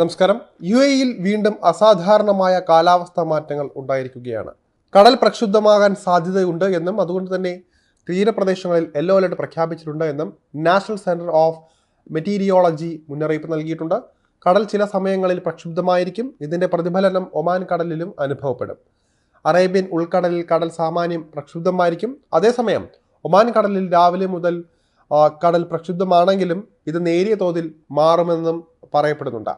നമസ്കാരം. യു എയിൽ വീണ്ടും അസാധാരണമായ കാലാവസ്ഥ മാറ്റങ്ങൾ ഉണ്ടായിരിക്കുകയാണ്. കടൽ പ്രക്ഷുബ്ധമാകാൻ സാധ്യതയുണ്ട് എന്നും അതുകൊണ്ട് തന്നെ തീരപ്രദേശങ്ങളിൽ യെല്ലോ അലർട്ട് പ്രഖ്യാപിച്ചിട്ടുണ്ട് എന്നും നാഷണൽ സെന്റർ ഓഫ് മെറ്റീരിയോളജി മുന്നറിയിപ്പ് നൽകിയിട്ടുണ്ട്. കടൽ ചില സമയങ്ങളിൽ പ്രക്ഷുബ്ധമായിരിക്കും. ഇതിന്റെ പ്രതിഫലനം ഒമാൻ കടലിലും അനുഭവപ്പെടും. അറേബ്യൻ ഉൾക്കടലിൽ കടൽ സാമാന്യം പ്രക്ഷുബ്ധമായിരിക്കും. അതേസമയം ഒമാൻ കടലിൽ രാവിലെ മുതൽ കടൽ പ്രക്ഷുബ്ധമാണെങ്കിലും ഇത് നേരിയ തോതിൽ മാറുമെന്നും പറയപ്പെടുന്നുണ്ട്.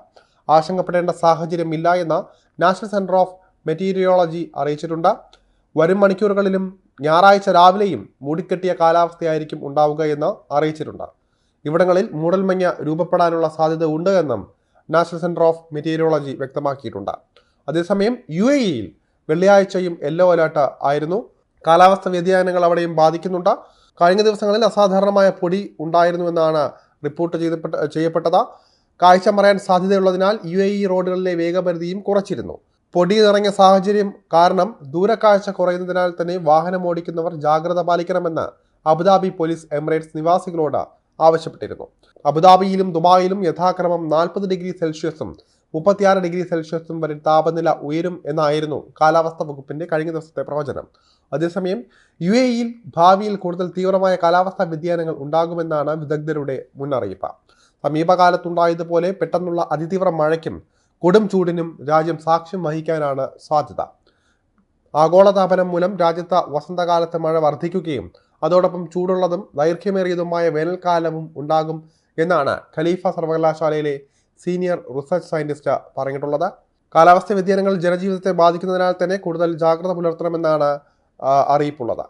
ആശങ്കപ്പെടേണ്ട സാഹചര്യമില്ല എന്ന് നാഷണൽ സെന്റർ ഓഫ് മെറ്റീരിയോളജി അറിയിച്ചിട്ടുണ്ട്. വരും മണിക്കൂറുകളിലും ഞായറാഴ്ച രാവിലെയും മൂടിക്കെട്ടിയ കാലാവസ്ഥയായിരിക്കും ഉണ്ടാവുക എന്ന് അറിയിച്ചിട്ടുണ്ട്. ഇവിടങ്ങളിൽ മൂടൽമഞ്ഞ രൂപപ്പെടാനുള്ള സാധ്യത ഉണ്ട് എന്നും നാഷണൽ സെന്റർ ഓഫ് മെറ്റീരിയോളജി വ്യക്തമാക്കിയിട്ടുണ്ട്. അതേസമയം യു എ ഇയിൽ വെള്ളിയാഴ്ചയും യെല്ലോ അലേർട്ട് ആയിരുന്നു. കാലാവസ്ഥ വ്യതിയാനങ്ങൾ അവിടെയും ബാധിക്കുന്നുണ്ട്. കഴിഞ്ഞ ദിവസങ്ങളിൽ അസാധാരണമായ പൊടി ഉണ്ടായിരുന്നുവെന്നാണ് റിപ്പോർട്ട് ചെയ്യപ്പെട്ടത്. കാഴ്ച മറയാൻ സാധ്യതയുള്ളതിനാൽ യു എ ഇ റോഡുകളിലെ വേഗപരിധിയും കുറച്ചിരുന്നു. പൊടി നിറഞ്ഞ സാഹചര്യം കാരണം ദൂരക്കാഴ്ച കുറയുന്നതിനാൽ തന്നെ വാഹനം ഓടിക്കുന്നവർ ജാഗ്രത പാലിക്കണമെന്ന് അബുദാബി പോലീസ് എമിറേറ്റ്സ് നിവാസികളോട് ആവശ്യപ്പെട്ടിരുന്നു. അബുദാബിയിലും ദുബായിലും യഥാക്രമം നാൽപ്പത് ഡിഗ്രി സെൽഷ്യസും മുപ്പത്തിയാറ് ഡിഗ്രി സെൽഷ്യസും വരെ താപനില ഉയരും എന്നായിരുന്നു കാലാവസ്ഥാ വകുപ്പിന്റെ കഴിഞ്ഞ ദിവസത്തെ പ്രവചനം. അതേസമയം യു എ ഇയിൽ ഭാവിയിൽ കൂടുതൽ തീവ്രമായ കാലാവസ്ഥാ വ്യതിയാനങ്ങൾ ഉണ്ടാകുമെന്നാണ് വിദഗ്ധരുടെ മുന്നറിയിപ്പ്. സമീപകാലത്തുണ്ടായതുപോലെ പെട്ടെന്നുള്ള അതിതീവ്ര മഴയ്ക്കും കൊടും ചൂടിനും രാജ്യം സാക്ഷ്യം വഹിക്കാനാണ് സാധ്യത. ആഗോളതാപനം മൂലം രാജ്യത്ത് വസന്തകാലത്ത് മഴ വർദ്ധിക്കുകയും അതോടൊപ്പം ചൂടുള്ളതും ദൈർഘ്യമേറിയതുമായ വേനൽക്കാലവും ഉണ്ടാകും എന്നാണ് ഖലീഫ സർവകലാശാലയിലെ സീനിയർ റിസർച്ച് സയന്റിസ്റ്റ് പറഞ്ഞിട്ടുള്ളത്. കാലാവസ്ഥ വ്യതിയാനങ്ങൾ ജനജീവിതത്തെ ബാധിക്കുന്നതിനാൽ തന്നെ കൂടുതൽ ജാഗ്രത പുലർത്തണമെന്നാണ് അറിയിപ്പുള്ളത്.